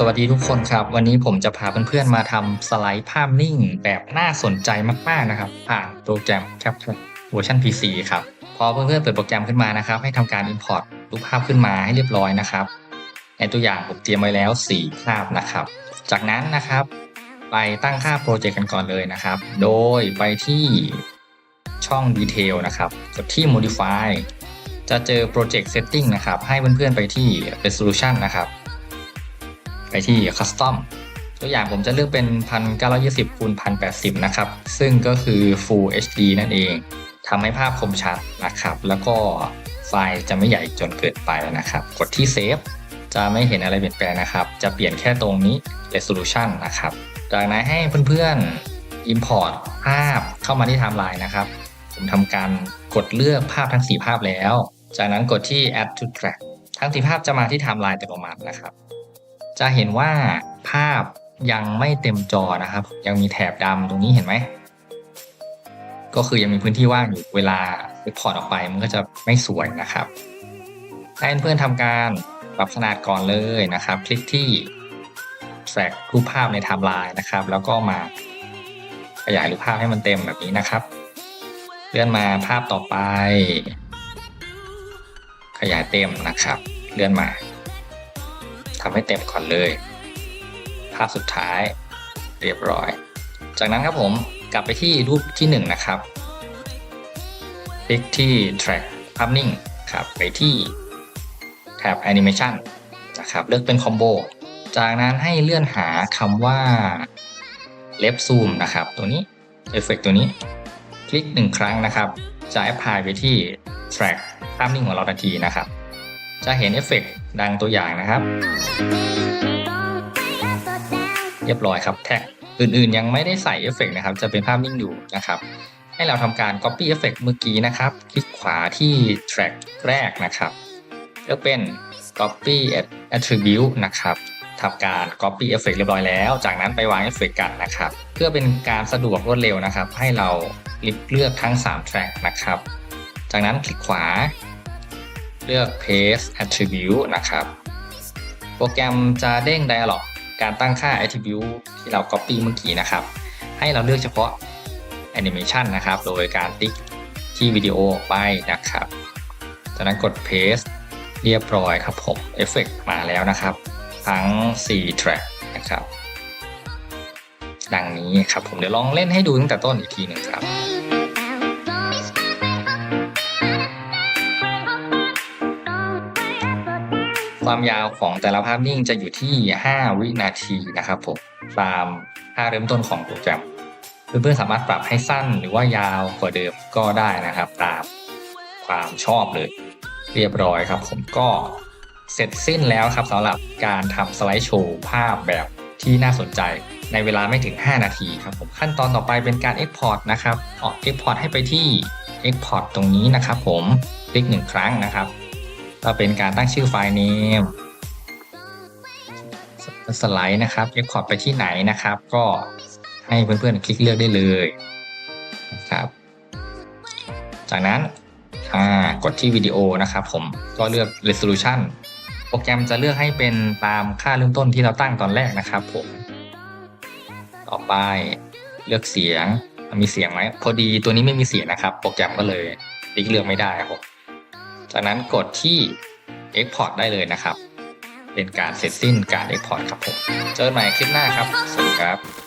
สวัสดีทุกคนครับ วันนี้ผมจะพาเพื่อนๆมาทำสไลด์ภาพนิ่งแบบน่าสนใจมากๆนะครับ ผ่านโปรแกรม CapCut เวอร์ชัน PC ครับ พอเพื่อนๆเปิดโปรแกรมขึ้นมานะครับ ให้ทำการ Import รูปภาพขึ้นมาให้เรียบร้อยนะครับในตัวอย่างผมเตรียมไว้แล้ว 4 ภาพนะครับ จากนั้นนะครับ ไปตั้งค่าโปรเจกต์กันก่อนเลยนะครับ โดยไปที่ช่อง Detail นะครับกดที่ Modify จะเจอ Project Setting นะครับ ให้เพื่อนๆไปที่ Resolution นะครับ ไปที่ Custom ตัวอย่างผมจะเลือกเป็น 1920คูณ1080 นะครับ ซึ่งก็คือ Full HD นั่นเองทำให้ภาพคมชัดนะครับ แล้วก็ไฟล์จะไม่ใหญ่จนเกินไปนะครับ กดที่ Save จะไม่เห็นอะไรเปลี่ยนแปลงนะครับ จะเปลี่ยนแค่ตรงนี้ Resolution นะครับ จากนั้นให้เพื่อนๆ Import ภาพเข้ามาที่ไทม์ไลน์นะครับ ผมทำการกดเลือกภาพทั้ง 4 ภาพแล้ว จากนั้นกดที่ Add to Track ทั้ง 4 ภาพจะมาที่ไทม์ไลน์อัตโนมัตินะครับ จะเห็นว่าภาพยังไม่เต็มจอนะครับ ยังมีแถบดำตรงนี้เห็นไหม ก็คือยังมีพื้นที่ว่างอยู่เวลารีพอร์ตออกไปมันก็จะไม่สวยนะครับให้เพื่อนๆทำการปรับขนาดก่อนเลยนะครับ คลิกที่ track รูปภาพในไทม์ไลน์นะครับ แล้วก็มาขยายรูปภาพให้มันเต็มแบบนี้นะครับ เลื่อนมาภาพต่อไป ขยายเต็มนะครับ เลื่อนมาำให้เต็มก่อนเลย ภาพสุดท้ายเรียบร้อย จากนั้นครับผมกลับไปที่รูปที่ 1 นะครับ คลิกที่ track ภาพนิ่งครับไปที่แท็บ animation นะครับเลือกเป็น combo จากนั้นให้เลื่อนหาคำว่า left zoom นะครับ ตัวนี้ effect ตัวนี้ คลิกหนึ่งครั้งนะครับ จะ apply ไปที่ track ภาพนิ่งของเราทันทีนะครับ จะเห็นเอฟเฟกต์ดังตัวอย่างนะครับ เรียบร้อยครับแท็กอื่นๆ ยังไม่ได้ใส่เอฟเฟกต์นะครับ จะเป็นภาพนิ่งอยู่นะครับ ให้เราทำการ Copy Effect เมื่อกี้นะครับ คลิกขวาที่ Track แรกนะครับเลือกเป็น Copy Attribute นะครับทำการ Copy Effect เรียบร้อยแล้ว จากนั้นไปวางเอฟเฟกต์กันนะครับ เพื่อเป็นการสะดวกรวดเร็วนะครับ ให้เราลิฟเลือกทั้ง 3 Track นะครับ จากนั้นคลิกขวา เลือก paste attribute นะครับ โปรแกรมจะเด้ง dialog การตั้งค่า attribute ที่เรา copy เมื่อกี้นะครับ ให้เราเลือกเฉพาะ animation นะครับ โดยการติ๊กที่วิดีโอไปนะครับ จากนั้นกด paste เรียบร้อยครับผมเอฟเฟกมาแล้วนะครับ ทั้ง 4 track นะครับ ดังนี้ครับผมเดี๋ยวลองเล่นให้ดูตั้งแต่ต้นอีกทีหนึ่งครับ ความยาวของแต่ละภาพนิ่งจะอยู่ที่ 5 วินาทีนะครับผมตามค่าเริ่มต้นของโปรแกรมเพื่อนๆสามารถปรับให้สั้นหรือว่ายาวกว่าเดิมก็ได้นะครับ ตามความชอบเลย เรียบร้อยครับ ผมก็เสร็จสิ้นแล้วครับสำหรับการทำสไลด์โชว์ภาพแบบที่น่าสนใจในเวลาไม่ถึง 5 นาทีครับผมขั้นตอนต่อไปเป็นการ Export นะครับ ออก Export ให้ไปที่ Export ตรงนี้นะครับผม คลิกหนึ่งครั้งนะครับ ก็เป็นการตั้งชื่อไฟล์ name สไลด์นะครับ Export ไปที่ไหนนะครับ ก็ให้เพื่อนๆคลิกเลือกได้เลยนะครับ จากนั้นกดที่วิดีโอนะครับ ผมก็เลือก resolution โปรแกรมจะเลือกให้เป็นตามค่าเริ่มต้นที่เราตั้งตอนแรกนะครับ ผม ต่อไปเลือกเสียงมีเสียงไหมพอดีตัวนี้ไม่มีเสียงนะครับ โปรแกรมก็เลยติ๊กเลือกไม่ได้ครับ จากนั้นกดที่ Export ได้เลยนะครับ เป็นการเสร็จสิ้นการ Export ครับผม เจอกันใหม่คลิปหน้าครับ สวัสดีครับ